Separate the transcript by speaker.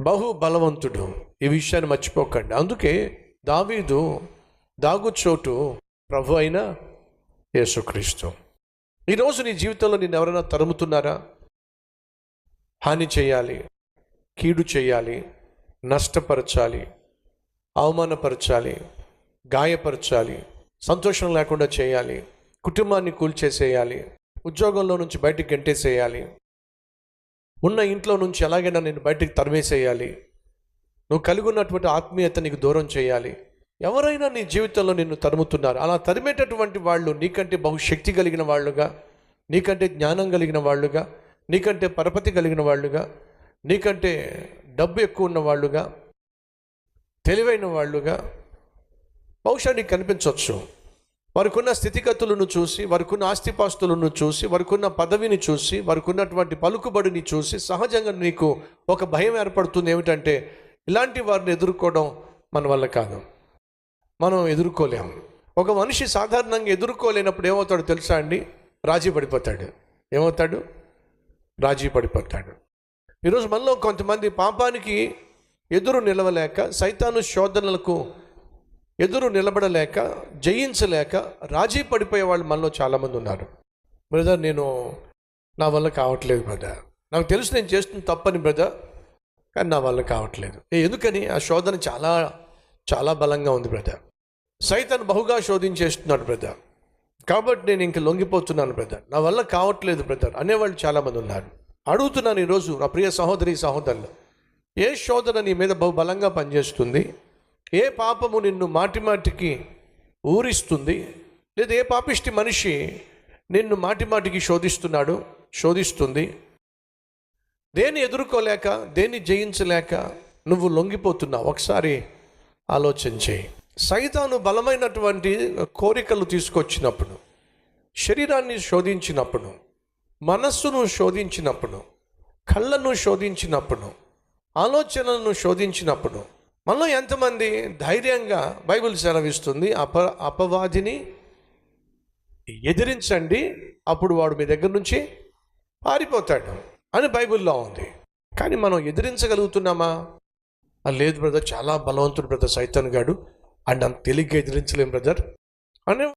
Speaker 1: బహు బలవంతుడు. ఈ విషయాన్ని మర్చిపోకండి. అందుకే దావీదు దాగుచోటు ప్రభు అయిన యేసుక్రీస్తు. ఈరోజు నీ జీవితంలో నేను ఎవరైనా తరుముతున్నారా? హాని చేయాలి కీడు చేయాలి నష్టపరచాలి అవమానపరచాలి గాయపరచాలి సంతోషం లేకుండా చేయాలి కుటుంబాన్ని కూల్చేసేయాలి ఉద్యోగంలో నుంచి బయటికి గంటేసేయాలి ఉన్న ఇంట్లో నుంచి ఎలాగైనా నేను బయటికి తరిమేసేయాలి. నువ్వు కలిగి ఉన్నటువంటి ఆత్మీయత నీకు దూరం చేయాలి. ఎవరైనా నీ జీవితంలో నిన్ను తరుముతున్నారు. అలా తరిమేటటువంటి వాళ్ళు నీకంటే బహుశక్తి కలిగిన వాళ్ళుగా నీకంటే జ్ఞానం కలిగిన వాళ్ళుగా నీకంటే పరపతి కలిగిన వాళ్ళుగా నీకంటే డబ్బు ఎక్కువ ఉన్న వాళ్ళుగా తెలివైన వాళ్ళుగా బహుశా నీకు కనిపించవచ్చు. వారికి ఉన్న స్థితిగతులను చూసి వారికి ఉన్న ఆస్తిపాస్తులను చూసి వారికి ఉన్న పదవిని చూసి వారికున్నటువంటి పలుకుబడిని చూసి సహజంగా నీకు ఒక భయం ఏర్పడుతుంది ఏమిటంటే ఇలాంటి వారిని ఎదుర్కోవడం మన వల్ల కాదు. మనం ఎదుర్కోలేము. ఒక మనిషి సాధారణంగా ఎదుర్కోలేనప్పుడు ఏమవుతాడు తెలుసా అండి? రాజీ పడిపోతాడు. ఏమవుతాడు? రాజీ పడిపోతాడు. ఈరోజు మనలో కొంతమంది పాపానికి ఎదురు నిలవలేక సైతాను శోధనలకు ఎదురు నిలబడలేక జయించలేక రాజీ పడిపోయే వాళ్ళు మనలో చాలామంది ఉన్నారు. బ్రదర్ నేను నా వల్ల కావట్లేదు బ్రదర్. నాకు తెలుసు నేను చేస్తున్న తప్పని బ్రదర్ కానీ నా వల్ల కావట్లేదు. ఎందుకని? ఆ శోధన చాలా చాలా బలంగా ఉంది బ్రదర్. సైతన్ బహుగా శోధించేస్తున్నాడు బ్రదర్. కాబట్టి నేను ఇంక లొంగిపోతున్నాను బ్రదర్. నా వల్ల కావట్లేదు బ్రదర్ అనేవాళ్ళు చాలామంది ఉన్నారు. అడుగుతున్నాను ఈరోజు నా ప్రియ సహోదరి సహోదరులు ఏ శోధన నీ మీద బహు బలంగా పనిచేస్తుంది? ఏ పాపము నిన్ను మాటి మాటికి ఊరిస్తుంది? లేదా ఏ పాపిష్టి మనిషి నిన్ను మాటి మాటికి శోధిస్తున్నాడు శోధిస్తుంది? దేన్ని ఎదుర్కోలేక దేన్ని జయించలేక నువ్వు లొంగిపోతున్నావు? ఒకసారి ఆలోచన చేయి సైతాను బలమైనటువంటి కోరికలు తీసుకొచ్చినప్పుడు శరీరాన్ని శోధించినప్పుడు మనస్సును శోధించినప్పుడు కళ్ళను శోధించినప్పుడు ఆలోచనలను శోధించినప్పుడు మనలో ఎంతమంది ధైర్యంగా బైబిల్ సెలవిస్తుంది అప అపవాదిని ఎదిరించండి అప్పుడు వాడు మీ దగ్గర నుంచి పారిపోతాడు అని బైబిల్లో ఉంది. కానీ మనం ఎదిరించగలుగుతున్నామా? లేదు బ్రదర్ చాలా బలవంతుడు బ్రదర్ సైతాన్ గాడు అండ్ అంత తేలిగ్గా ఎదిరించలేం బ్రదర్ అని